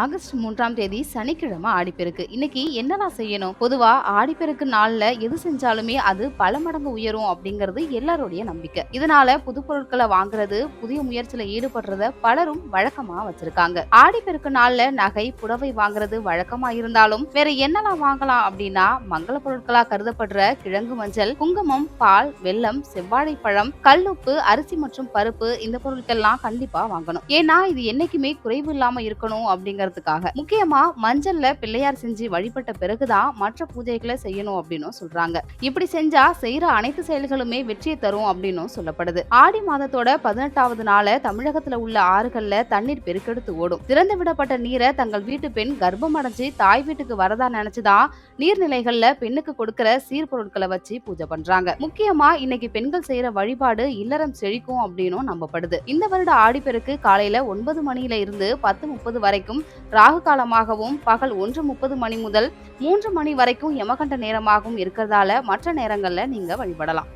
August மூன்றாம் தேதி சனிக்கிழமை ஆடிப்பெருக்கு. இன்னைக்கு என்னதான் செய்யணும்? பொதுவா ஆடிப்பெருக்கு நாள்ல எது செஞ்சாலுமே அது பல மடங்கு உயரும் அப்படிங்கிறது எல்லாருடைய நம்பிக்கை. இதனால புது பொருட்களை வாங்குறது புதிய முயற்சியில ஈடுபடுறத பலரும் வழக்கமா வச்சிருக்காங்க. ஆடிப்பெருக்கு நாள்ல நகை புடவை வாங்குறது வழக்கமா இருந்தாலும் வேற என்னெல்லாம் வாங்கலாம் அப்படின்னா மங்கள பொருட்களா கருதப்படுற கிழங்கு மஞ்சள் குங்குமம் பால் வெல்லம் செவ்வாழை பழம் கல்லுப்பு அரிசி மற்றும் பருப்பு இந்த பொருட்கள்லாம் கண்டிப்பா வாங்கணும். ஏன்னா இது என்னைக்குமே குறைவு இல்லாம இருக்கணும் அப்படிங்கிற அப்படிங்கிறதுக்காக முக்கியமா மஞ்சள்ல பிள்ளையார் செஞ்சு வழிபட்ட பிறகுதான் மற்ற பூஜைகளை செய்யணும் அப்படின்னு சொல்றாங்க. இப்படி செஞ்சா செய்யற அனைத்து செயல்களுமே வெற்றியை தரும் அப்படின்னு சொல்லப்படுது. ஆடி மாதத்தோட பதினெட்டாவது நாள தமிழகத்துல உள்ள ஆறுகள்ல தண்ணீர் பெருக்கெடுத்து ஓடும். திறந்து விடப்பட்ட நீரை தங்கள் வீட்டு பெண் கர்ப்பம் அடைஞ்சு தாய் வீட்டுக்கு வரதா நினைச்சுதான் நீர்நிலைகள்ல பெண்ணுக்கு கொடுக்கிற சீர்பொருட்களை வச்சு பூஜை பண்றாங்க. முக்கியமா இன்னைக்கு பெண்கள் செய்யற வழிபாடு இல்லறம் செழிக்கும் அப்படின்னும் நம்பப்படுது. இந்த வருட ஆடிப்பெருக்கு காலையில ஒன்பது மணியில இருந்து பத்து முப்பது வரைக்கும் ராகு காலமாகவும் பகல் ஒன்று முப்பது மணி முதல் மூன்று மணி வரைக்கும் யமகண்ட நேரமாகவும் இருக்கிறதால மற்ற நேரங்கள்ல நீங்க வழிபடலாம்.